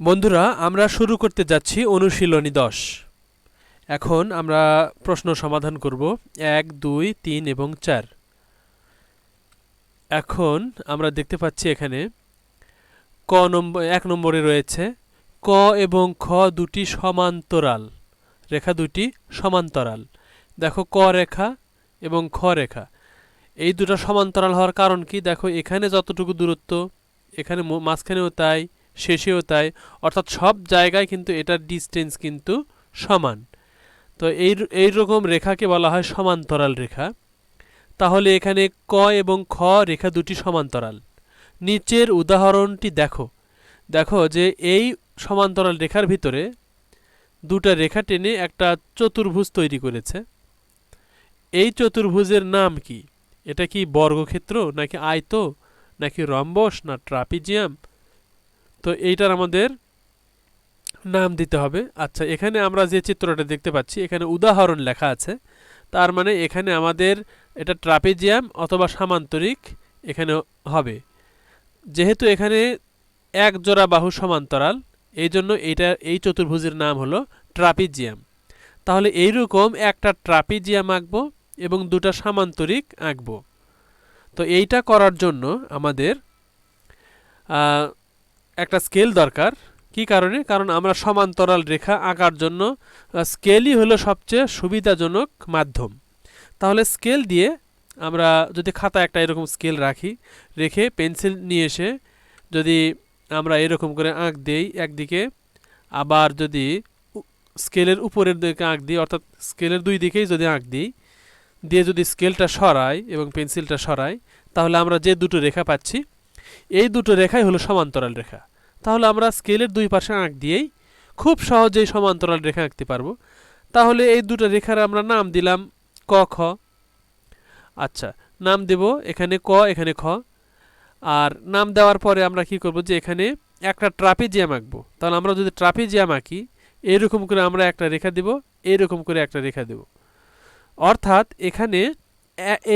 বন্ধুরা, আমরা শুরু করতে যাচ্ছি অনুশীলনী দশ। এখন আমরা প্রশ্ন সমাধান করব এক, দুই, তিন এবং চার। এখন আমরা দেখতে পাচ্ছি এখানে ক নম্বর এক নম্বরে রয়েছে, ক এবং খ দুটি সমান্তরাল। রেখা দুটি সমান্তরাল। দেখো ক রেখা এবং খ রেখা। এই দুটো সমান্তরাল হওয়ার কারণ কি? দেখো এখানে যতটুকু দূরত্ব, এখানে মাঝখানেও তাই শেষেও তাই। অর্থাৎ সব জায়গায় কিন্তু এটার ডিস্টেন্স কিন্তু সমান। তো এই এই রকম রেখাকে বলা হয় সমান্তরাল রেখা। তাহলে এখানে ক এবং খ রেখা দুটি সমান্তরাল। নিচের উদাহরণটি দেখো। দেখো যে এই সমান্তরাল রেখার ভিতরে দুটা রেখা টেনে একটা চতুর্ভুজ তৈরি করেছে। এই চতুর্ভুজের নাম কি? এটা কি বর্গক্ষেত্র নাকি আয়ত নাকি রম্বস না ট্রাপিজিয়াম? তো এইটার আমাদের নাম দিতে হবে। আচ্ছা এখানে আমরা যে চিত্রটা দেখতে পাচ্ছি, এখানে উদাহরণ লেখা আছে। তার মানে এখানে আমাদের এটা ট্রাপিজিয়াম অথবা সামান্তরিক এখানে হবে। যেহেতু এখানে এক জোড়া বাহু সমান্তরাল এই জন্য এইটা, এই চতুর্ভুজের নাম হলো ট্রাপিজিয়াম। তাহলে এইরকম একটা ট্রাপিজিয়াম আঁকবো এবং দুটা সামান্তরিক আঁকবো। তো এইটা করার জন্য আমাদের একটা স্কেল দরকার। কি কারণে? কারণ আমরা সমান্তরাল রেখা আঁকার জন্য স্কেলই হলো সবচেয়ে সুবিধাজনক মাধ্যম। তাহলে স্কেল দিয়ে আমরা যদি খাতা একটা এরকম স্কেল রাখি, রেখে পেন্সিল নিয়ে এসে যদি আমরা এরকম করে আঁক দেই একদিকে, আবার যদি স্কেলের উপরের দিকে আঁক দিই, অর্থাৎ স্কেলের দুই দিকেই যদি আঁক দিই, দিয়ে যদি স্কেলটা সরাই এবং পেন্সিলটা সরাই, তাহলে আমরা যে দুটো রেখা পাচ্ছি, এই দুটো রেখাই হলো সমান্তরাল রেখা। তাহলে আমরা স্কেলের দুই পাশে আঁক দিয়েই খুব সহজেই সমান্তরাল রেখা আঁকতে পারব। তাহলে এই দুটো রেখার আমরা নাম দিলাম ক, খ। আচ্ছা নাম দেব এখানে ক, এখানে খ। আর নাম দেওয়ার পরে আমরা কি করব যে এখানে একটা ট্রাপিজিয়াম আঁকবো। তাহলে আমরা যদি ট্রাপিজিয়াম আঁকি, এরকম করে আমরা একটা রেখা দেব, এরকম করে একটা রেখা দেব। অর্থাৎ এখানে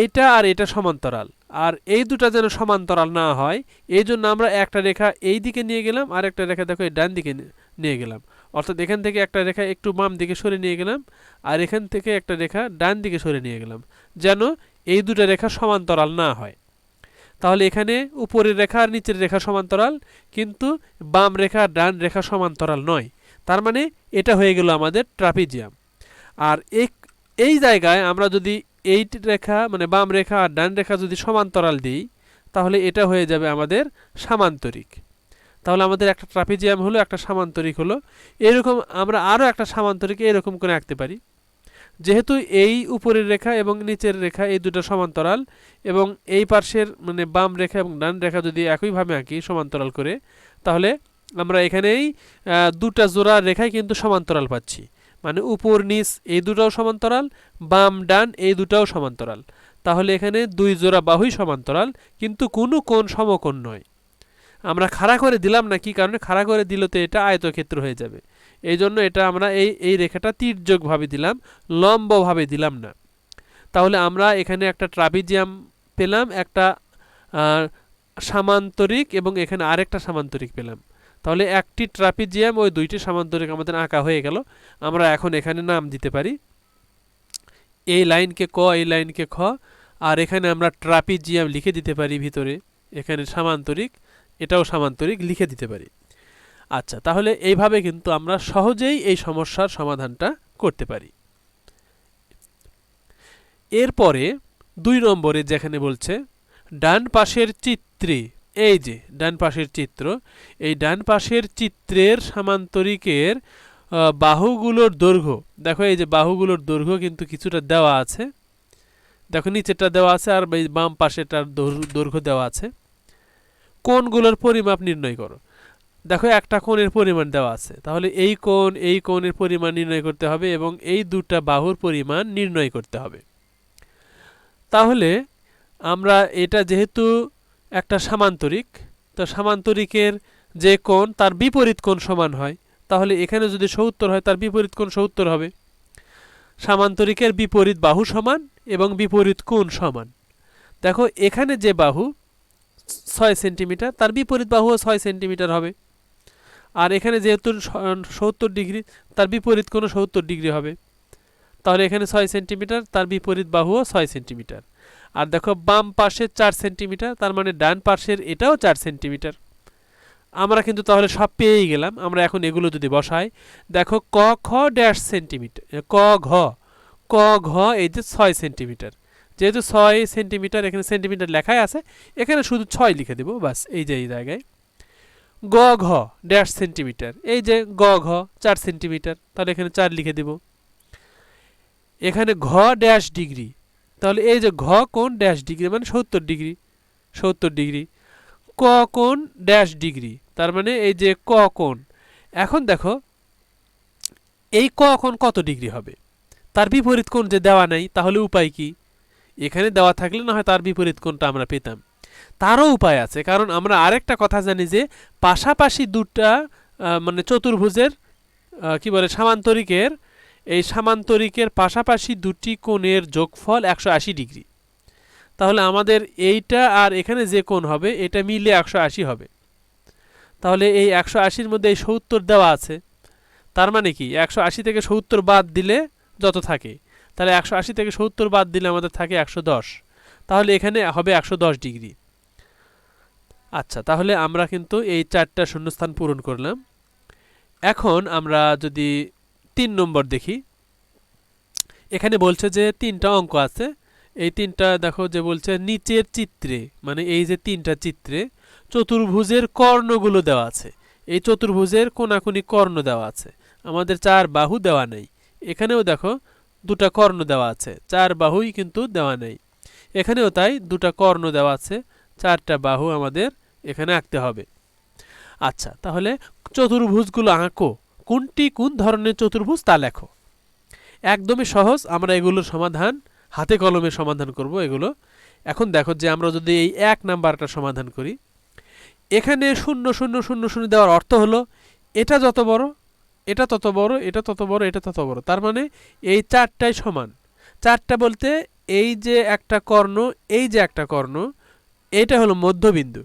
এইটা আর এটা সমান্তরাল। আর এই দুটা যেন সমান্তরাল না হয় এই জন্য আমরা একটা রেখা এই দিকে নিয়ে গেলাম, আর একটা রেখা দেখো এই ডান দিকে নিয়ে গেলাম। অর্থাৎ এখান থেকে একটা রেখা একটু বাম দিকে সরে নিয়ে গেলাম, আর এখান থেকে একটা রেখা ডান দিকে সরে নিয়ে গেলাম, যেন এই দুটো রেখা সমান্তরাল না হয়। তাহলে এখানে উপরের রেখা আর নিচের রেখা সমান্তরাল, কিন্তু বাম রেখা ডান রেখা সমান্তরাল নয়। তার মানে এটা হয়ে গেল আমাদের ট্রাপিজিয়াম। আর এই জায়গায় আমরা যদি এই রেখা মানে বাম রেখা আর ডান রেখা যদি সমান্তরাল দিই, তাহলে এটা হয়ে যাবে আমাদের সামান্তরিক। তাহলে আমাদের একটা ট্রাপিজিয়াম হলো, একটা সামান্তরিক হলো। এরকম আমরা আরও একটা সামান্তরিক এরকম করে আঁকতে পারি। যেহেতু এই উপরের রেখা এবং নিচের রেখা এই দুটো সমান্তরাল, এবং এই পার্শ্বের মানে বাম রেখা এবং ডান রেখা যদি একইভাবে আঁকি সমান্তরাল করে, তাহলে আমরা এখানেই দুটা জোড়া রেখায় কিন্তু সমান্তরাল পাচ্ছি। মানে উপর, নিচ, এই দুটাও সমান্তরাল, বাম, ডান, এই দুটাও সমান্তরাল। তাহলে এখানে দুই জোড়া বাহুই সমান্তরাল, কিন্তু কোনো কোণ সমকোণ নয়। আমরা খাড়া করে দিলাম না কি কারণে? খাড়া করে দিলে তো এটা আয়তক্ষেত্র হয়ে যাবে। এই জন্য এটা আমরা এই এই রেখাটা তীর্যকভাবে দিলাম, লম্বভাবে দিলাম না। তাহলে আমরা এখানে একটা ট্রাপিজিয়াম পেলাম, একটা সামান্তরিক এবং এখানে আরেকটা সামান্তরিক পেলাম। তাহলে একটি ট্রাপিজিয়াম ওই দুইটি সামান্তরিক আমাদের আঁকা হয়ে গেল। আমরা এখন এখানে নাম দিতে পারি। এই লাইনকে ক, এই লাইনকে খ, আর এখানে আমরা ট্রাপিজিয়াম লিখে দিতে পারি ভিতরে। এখানে সামান্তরিক, এটাও সামান্তরিক লিখে দিতে পারি। আচ্ছা তাহলে এইভাবে কিন্তু আমরা সহজেই এই সমস্যার সমাধানটা করতে পারি। এরপরে দুই নম্বরে যেখানে বলছে, ডান পাশের চিত্রে এই যে, ডান পাশের চিত্র, এই ডান পাশের চিত্রের সামান্তরিকের বাহুগুলোর দৈর্ঘ্য। দেখো এই যে বাহুগুলোর দৈর্ঘ্য কিন্তু কিছুটা দেওয়া আছে। দেখো নিচেরটা দেওয়া আছে আর বাম পাশেরটার দৈর- দৈর্ঘ্য দেওয়া আছে। কোণগুলোর পরিমাপ নির্ণয় করো। দেখো একটা কোণের পরিমাণ দেওয়া আছে। তাহলে এই কোণ, এই কোণের পরিমাণ নির্ণয় করতে হবে এবং এই দুটা বাহুর পরিমাণ নির্ণয় করতে হবে। তাহলে আমরা এটা যেহেতু একটা সামান্তরিক। তো সামান্তরিকের যে কোণ, তার বিপরীত কোণ সমান হয়। তাহলে এখানে যদি সত্তর হয়, তার বিপরীত কোণ সত্তর হবে। সামান্তরিকের বিপরীত বাহু সমান এবং বিপরীত কোণ সমান। দেখো, এখানে যে বাহু ছয় সেন্টিমিটার, তার বিপরীত বাহুও ছয় সেন্টিমিটার হবে। আর এখানে যেহেতু সত্তর ডিগ্রি, তার বিপরীত কোনো সত্তর ডিগ্রি হবে। তাহলে এখানে ছয় সেন্টিমিটার, তার বিপরীত বাহুও ছয় সেন্টিমিটার। আর দেখো, বাম পাশে চার সেন্টিমিটার, তার মানে ডান পাশের এটাও চার সেন্টিমিটার। আমরা কিন্তু তাহলে সব পেয়েই গেলাম, আমরা এখন এগুলো যদি বসাই, দেখো ক, খ, ড্যাশ সেন্টিমিটার ক, ঘ ক, ঘ, এই যে ছয় সেন্টিমিটার। যেহেতু ছয় সেন্টিমিটার, এখানে সেন্টিমিটার লেখাই আছে, এখানে শুধু ছয় লিখে দেবো বাস এই যে এই জায়গায়। গ, ঘ, ড্যাশ সেন্টিমিটার, এই যে গ, ঘ, চার সেন্টিমিটার, তাহলে এখানে চার লিখে দেব। এখানে ঘ, ড্যাশ ডিগ্রি তাহলে এই যে ঘ কোণ ড্যাশ ডিগ্রি মানে সত্তর ডিগ্রি সত্তর ডিগ্রি ক কোণ ড্যাশ ডিগ্রি তার মানে এই যে ক কোণ। এখন দেখো, এই ক কোণ কত ডিগ্রি হবে? তার বিপরীত কোণ যে দেওয়া নাই, তাহলে উপায় কি? এখানে দেওয়া থাকলে না হয় তার বিপরীত কোণটা আমরা পেতাম। তারও উপায় আছে, কারণ আমরা আরেকটা কথা জানি যে পাশাপাশি দুটা মানে চতুর্ভুজের কি বলে, সামান্তরিকের এই সামান্তরিকের পাশাপাশি দুটি কোণের যোগফল একশো আশি ডিগ্রি। তাহলে আমাদের এইটা আর এখানে যে কোণ হবে, এটা মিলে একশো আশি হবে। তাহলে এই একশো আশির মধ্যে এই সত্তর দেওয়া আছে, তার মানে কি? একশো আশি থেকে সত্তর বাদ দিলে যত থাকে, তাহলে একশো আশি থেকে সত্তর বাদ দিলে আমাদের থাকে একশো দশ। তাহলে এখানে হবে একশো দশ ডিগ্রি। আচ্ছা তাহলে আমরা কিন্তু এই চারটা শূন্যস্থান পূরণ করলাম। এখন আমরা যদি তিন নম্বর দেখি। এখানে বলছে যে তিনটা অঙ্ক আছে। এই তিনটা দেখো যে বলছে নিচের চিত্রে মানে এই যে তিনটা চিত্রে চতুর্ভুজের কর্ণগুলো দেওয়া আছে। এই চতুর্ভুজের কোনাকুনি কর্ণ দেওয়া আছে। আমাদের চার বাহু দেওয়া নেই। এখানেও দেখো দুটা কর্ণ দেওয়া আছে। চার বাহুই কিন্তু দেওয়া নেই। এখানেও তাই দুটা কর্ণ দেওয়া আছে। চারটা বাহু আমাদের এখানে আঁকতে হবে। আচ্ছা তাহলে চতুর্ভুজগুলো আঁকো। কোনটি কোন ধরনের চতুর্ভুজ তা লেখো। একদমই সহজ, আমরা এগুলোর সমাধান হাতে কলমে সমাধান করব এগুলো। এখন দেখো যে আমরা যদি এই এক নাম্বারটা সমাধান করি, এখানে শূন্য শূন্য শূন্য শূন্য দেওয়ার অর্থ হলো এটা যত বড়, এটা তত বড়, এটা তত বড়, এটা তত বড়। তার মানে এই চারটাই সমান। চারটা বলতে এই যে একটা কর্ণ, এই যে একটা কর্ণ, এইটা হলো মধ্যবিন্দু।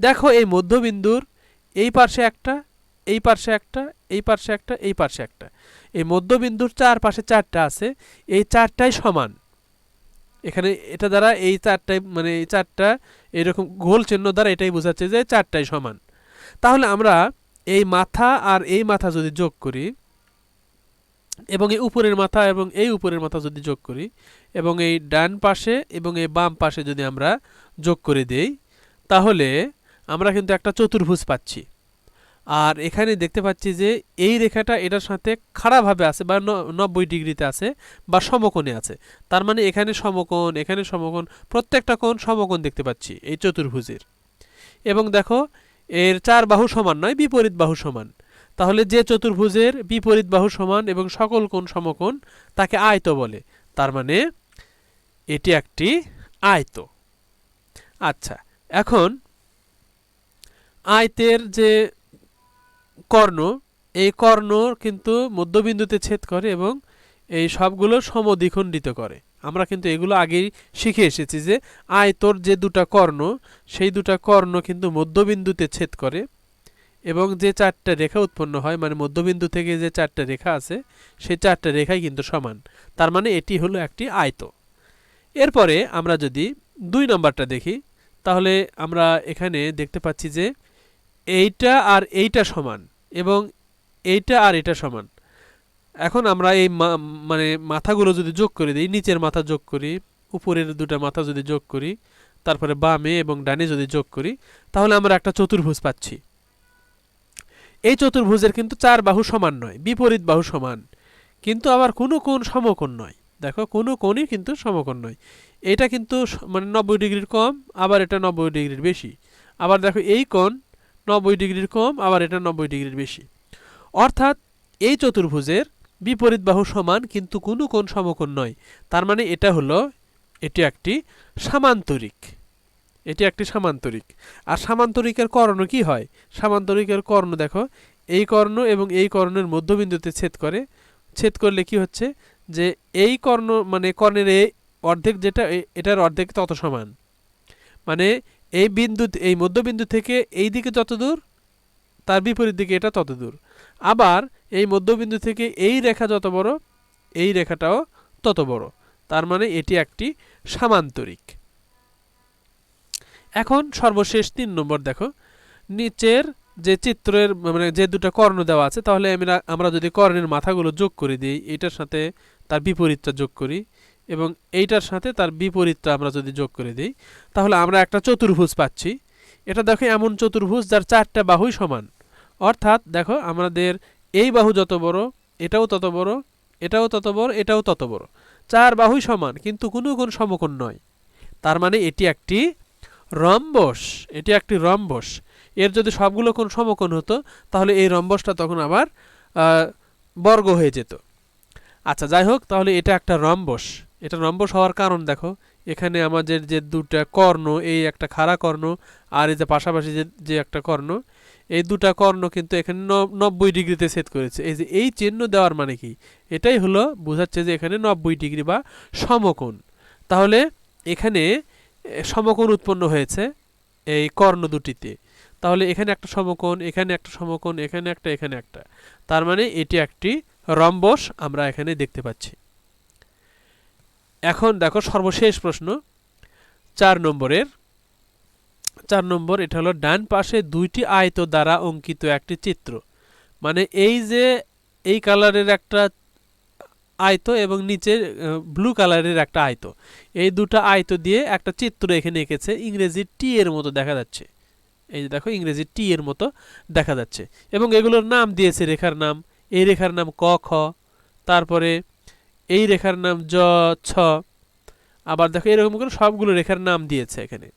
দেখো এই মধ্যবিন্দুর এই পার্শ্বে একটা এই পার্শ্বে একটা, এই পার্শ্বে একটা, এই পার্শ্বে একটা। এই মধ্যবিন্দুর চার পাশে চারটা আছে, এই চারটাই সমান। এখানে এটা দ্বারা এই চারটাই মানে এই চারটা এরকম গোল চিহ্ন দ্বারা এটাই বোঝাচ্ছে যে চারটাই সমান। তাহলে আমরা এই মাথা আর এই মাথা যদি যোগ করি, এবং এই উপরের মাথা এবং এই উপরের মাথা যদি যোগ করি, এবং এই ডান পাশে এবং এই বাম পাশে যদি আমরা যোগ করে দেই, তাহলে আমরা কিন্তু একটা চতুর্ভুজ পাচ্ছি। আর এখানে দেখতে পাচ্ছি যে এই রেখাটা এটার সাথে খাড়াভাবে আছে বা নব্বই ডিগ্রিতে আছে বা সমকোণে আছে। তার মানে এখানে সমকোণ এখানে সমকোণ, প্রত্যেকটা কোণ সমকোণ দেখতে পাচ্ছি এই চতুর্ভুজের। এবং দেখো, এর চার বাহু সমান নয়, বিপরীত বাহু সমান। তাহলে যে চতুর্ভুজের বিপরীত বাহু সমান এবং সকল কোণ সমকোণ তাকে আয়ত বলে। তার মানে এটি একটি আয়ত। আচ্ছা এখন আয়তের যে কর্ণ, এই কর্ণ কিন্তু মধ্যবিন্দুতে ছেদ করে এবং এই সবগুলো সমদ্বিখণ্ডিত করে। আমরা কিন্তু এগুলো আগেই শিখে এসেছি যে আয়তর যে দুটা কর্ণ, সেই দুটা কর্ণ কিন্তু মধ্যবিন্দুতে ছেদ করে এবং যে চারটা রেখা উৎপন্ন হয় মানে মধ্যবিন্দু থেকে যে চারটা রেখা আছে, সেই চারটা রেখাই কিন্তু সমান। তার মানে এটি হলো একটি আয়ত। এরপরে আমরা যদি দুই নম্বরটা দেখি, তাহলে আমরা এখানে দেখতে পাচ্ছি যে এইটা আর এইটা সমান এবং এইটা আর এটা সমান। এখন আমরা এই মানে মাথাগুলো যদি যোগ করে দিই, নিচের মাথা যোগ করি, উপরের দুটা মাথা যদি যোগ করি, তারপরে বামে এবং ডানে যদি যোগ করি, তাহলে আমরা একটা চতুর্ভুজ পাচ্ছি। এই চতুর্ভুজের কিন্তু চার বাহু সমান নয়, বিপরীত বাহু সমান। কিন্তু আবার কোনো কোণ সমকোণ নয়। দেখো, কোনো কোণই কিন্তু সমকোণ নয়। এটা কিন্তু মানে নব্বই ডিগ্রির কম, আবার এটা নব্বই ডিগ্রির বেশি। আবার দেখো, এই কোণ নব্বই ডিগ্রির কম, আবার এটা নব্বই ডিগ্রির বেশি। অর্থাৎ এই চতুর্ভুজের বিপরীত বাহু সমান কিন্তু কোনো কোণ সমকোণ নয়। তার মানে এটা হলো, এটি একটি সামান্তরিক। এটি একটি সামান্তরিক। আর সামান্তরিকের কর্ণ কি হয়? সামান্তরিকের কর্ণ দেখো, এই কর্ণ এবং এই কর্ণের মধ্যবিন্দুতে ছেদ করে। ছেদ করলে কি হচ্ছে? যে এই কর্ণ মানে কর্ণের অর্ধেক যেটা এটার অর্ধেক তত সমান। মানে এই বিন্দু এই মধ্যবিন্দু থেকে এই দিকে যত দূর তার বিপরীত দিকে এটা তত দূর আবার এই মধ্যবিন্দু থেকে এই রেখা যত বড়, এই রেখাটাও তত বড়। তার মানে এটি একটি সামান্তরিক। এখন সর্বশেষ তিন নম্বর দেখো। নিচের যে চিত্রের মানে যে দুটো কর্ণ দেওয়া আছে, তাহলে আমরা আমরা যদি কর্ণের মাথাগুলো যোগ করে দিই, এটার সাথে তার বিপরীতটা যোগ করি। এবং এইটার সাথে তার বিপরীতটা আমরা যদি যোগ করে দিই, তাহলে আমরা একটা চতুর্ভুজ পাচ্ছি। এটা দেখো এমন চতুর্ভুজ যার চারটা বাহুই সমান। অর্থাৎ দেখো আমাদের এই বাহু যত বড়, এটাও তত বড়, এটাও তত বড়, এটাও তত বড়। চার বাহুই সমান, কিন্তু কোনো কোন সমকোণ নয়। তার মানে এটি একটি রম্বস, এটি একটি রম্বস। এর যদি সবগুলো কোণ সমকোণ হতো, তাহলে এই রম্বসটা তখন আবার বর্গ হয়ে যেত। আচ্ছা যাই হোক, তাহলে এটা একটা রম্বস। এটা রম্বস হওয়ার কারণ দেখো। এখানে আমাদের যে দুটা কর্ণ, এই একটা খাড়া কর্ণ আর এই যে পাশাপাশি যে যে একটা কর্ণ, এই দুটা কর্ণ কিন্তু এখানে নব্বই ডিগ্রিতে ছেদ করেছে। এই যে এই চিহ্ন দেওয়ার মানে কি? এটাই হলো বোঝাচ্ছে যে এখানে নব্বই ডিগ্রি বা সমকোণ। তাহলে এখানে সমকোণ উৎপন্ন হয়েছে এই কর্ণ দুটিতে। তাহলে এখানে একটা সমকোণ, এখানে একটা সমকোণ, এখানে একটা এখানে একটা। তার মানে এটি একটি রম্বস আমরা এখানে দেখতে পাচ্ছি। এখন দেখো সর্বশেষ প্রশ্ন। চার নম্বরের। চার নম্বর, এটা হলো ডান পাশে দুইটি আয়ত দ্বারা অঙ্কিত একটি চিত্র। মানে এই যে এই কালারের একটা আয়ত এবং নিচে ব্লু কালারের একটা আয়ত। এই দুটো আয়ত দিয়ে একটা চিত্র এখানে এঁকেছে, ইংরেজি টি এর মতো দেখা যাচ্ছে। এই যে দেখো, ইংরেজি টি এর মতো দেখা যাচ্ছে। এবং এগুলোর নাম দিয়েছে রেখার নাম। এই রেখার নাম ক, খ। তারপরে এই রেখার নাম জ, ছ। আবার দেখো এরকম করে সবগুলো রেখার নাম দিয়েছে এখানে।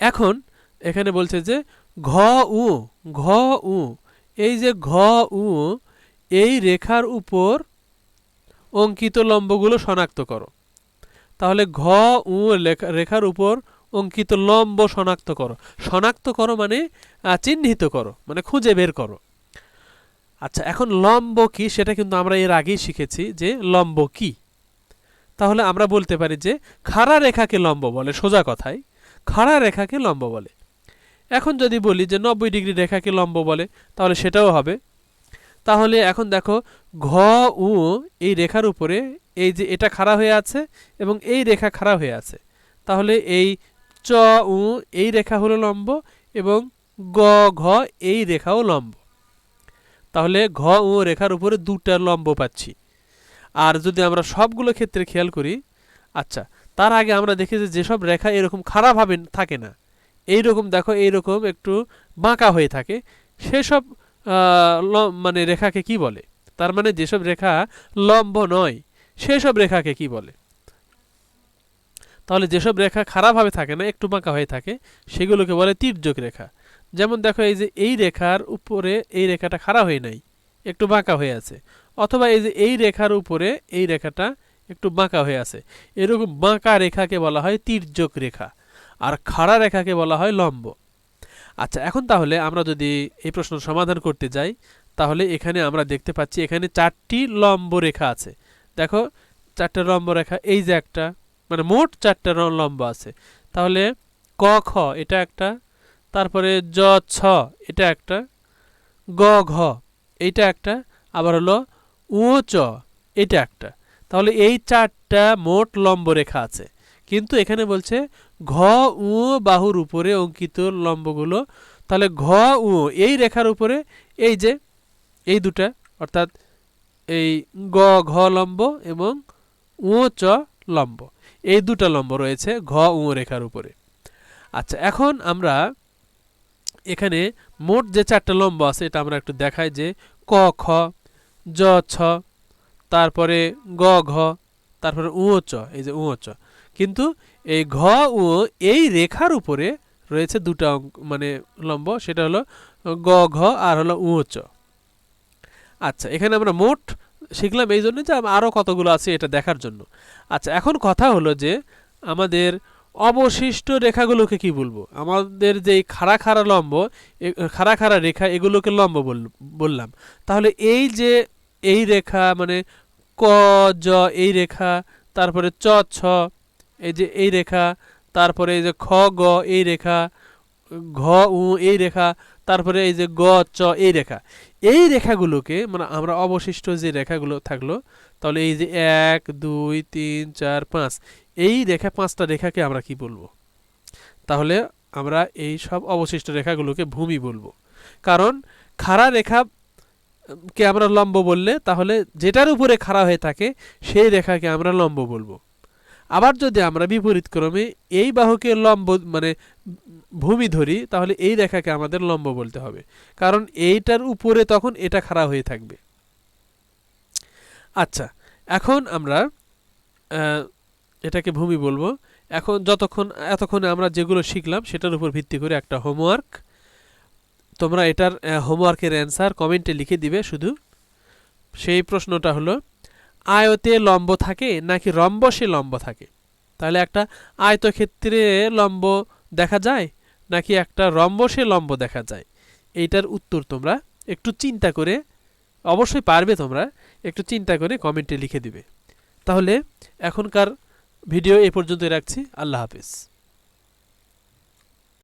এখন এখানে বলছে যে ঘ, উ ঘ, উ। এই যে ঘ, উ, এই রেখার উপর অঙ্কিত লম্বগুলো শনাক্ত করো। তাহলে ঘ, উ রেখার উপর অঙ্কিত লম্ব শনাক্ত করো। শনাক্ত করো মানে চিহ্নিত করো মানে খুঁজে বের করো। আচ্ছা এখন লম্ব কি? সেটা কিন্তু আমরা এর আগেই শিখেছি যে লম্ব কি? তাহলে আমরা বলতে পারি যে খাড়া রেখাকে লম্ব বলে, সোজা কথায়। খাড়া রেখাকে লম্ব বলে। এখন যদি বলি যে নব্বই ডিগ্রি রেখাকে লম্ব বলে, তাহলে সেটাও হবে। তাহলে এখন দেখো ঘ, উ এই রেখার উপরে এই যে এটা খাড়া হয়ে আছে এবং এই রেখা খাড়া হয়ে আছে। তাহলে এই চ, উ এই রেখা হলো লম্ব এবং গ, ঘ এই রেখাও লম্ব। তাহলে ঘ ও রেখার উপরে দুটা লম্ব পাচ্ছি। আর যদি আমরা সবগুলো ক্ষেত্রে খেয়াল করি আচ্ছা তার আগে আমরা দেখি যে যেসব রেখা এরকম খারাপভাবে থাকে না এই রকম দেখো, এইরকম একটু বাঁকা হয়ে থাকে, সেসব মানে রেখাকে কি বলে? তার মানে যেসব রেখা লম্ব নয়, সেসব রেখাকে কি বলে? তাহলে যেসব রেখা খারাপভাবে থাকে না, একটু বাঁকা হয়ে থাকে, সেগুলোকে বলে তীর্যক রেখা। যেমন দেখো এই যে এই রেখার উপরে এই রেখাটা খাড়া হয়ে নাই, একটু বাঁকা হয়ে আছে, অথবা এই যে এই রেখার উপরে এই রেখাটা একটু বাঁকা হয়ে আছে। এরকম বাঁকা রেখাকে বলা হয় তির্যক রেখা, আর খাড়া রেখাকে বলা হয় লম্ব। আচ্ছা এখন তাহলে আমরা যদি এই প্রশ্ন সমাধান করতে যাই, তাহলে এখানে আমরা দেখতে পাচ্ছি এখানে চারটি লম্ব রেখা আছে। দেখো, চারটা লম্ব রেখা, এই যে একটা মানে মোট চারটা লম্ব আছে। তাহলে ক, খ, এটা একটা তারপরে জ, ছ, এটা একটা। গ, ঘ, এইটা একটা। আবার হলো উ, চ, এটা একটা। তাহলে এই চারটা মোট লম্ব রেখা আছে। কিন্তু এখানে বলছে ঘ, উ, বাহুর উপরে অঙ্কিত লম্বগুলো। তাহলে ঘ, উ, এই রেখার উপরে এই যে, এই দুটা, অর্থাৎ এই গ, ঘ লম্ব এবং উ, চ লম্ব। এই দুটা লম্ব রয়েছে ঘ, উ রেখার উপরে। আচ্ছা এখন আমরা এখানে মোট যে চারটা লম্ব আছে, এটা আমরা একটু দেখাই যে ক, খ, জ, ছ, তারপরে গ, ঘ, তারপরে উ চ, এই যে উ চ। কিন্তু এই ঘ, উ এই রেখার উপরে রয়েছে দুটা অঙ্ক মানে লম্ব, সেটা হলো গ, ঘ, আর হলো উ চ। আচ্ছা এখানে আমরা মোট শিখলাম এই জন্য যে আরও কতগুলো আছে এটা দেখার জন্য। আচ্ছা এখন কথা হলো যে আমাদের অবশিষ্ট রেখাগুলোকে কি বলব? আমাদের যে খাড়া খাড়া লম্ব খাড়া খাড়া রেখা, এগুলোকে লম্ব বল- বললাম। তাহলে এই যে এই রেখা মানে ক, জ, এই রেখা, তারপরে চ, ছ, এই যে এই রেখা, তারপরে এই যে খ, গ, এই রেখা, ঘ, উ, এই রেখা, তারপরে এই যে গ, চ, এই রেখা। এই রেখাগুলোকে মানে আমরা অবশিষ্ট যে রেখাগুলো থাকল, তাহলে এই যে এক, দুই, তিন, চার, পাঁচ এই রেখা পাঁচটা রেখাকে আমরা কি বলব? তাহলে আমরা এই সব অবশিষ্ট রেখাগুলোকে ভূমি বলব। কারণ খাড়া রেখা কে আমরা লম্ব বললে, তাহলে যেটার উপরে খাড়া হয়ে থাকে, সেই রেখাকে আমরা লম্ব বলব। আবার যদি আমরা বিপরীত ক্রমে এই বাহুকে লম্ব মানে ভূমি ধরি, তাহলে এই রেখাকে আমাদের লম্ব বলতে হবে। কারণ এইটার উপরে তখন এটা খাড়া হয়ে থাকবে। আচ্ছা এখন আমরা এটাকে ভূমি বলব। এখন যতক্ষণ, এতক্ষণে আমরা যেগুলো শিখলাম, সেটার উপর ভিত্তি করে একটা হোমওয়ার্ক তোমরা এটার হোমওয়ার্কের অ্যান্সার কমেন্টে লিখে দিবে শুধু। সেই প্রশ্নটা হলো, আয়তে লম্ব থাকে নাকি রম্বসে লম্ব থাকে? তাহলে একটা আয়তক্ষেত্রে লম্ব দেখা যায় নাকি একটা রম্বসে লম্ব দেখা যায়? এইটার উত্তর তোমরা একটু চিন্তা করে, অবশ্যই পারবে তোমরা, একটু চিন্তা করে কমেন্টে লিখে দিবে। তাহলে এখনকার ভিডিও এই পর্যন্তই রাখছি। আল্লাহ হাফিজ।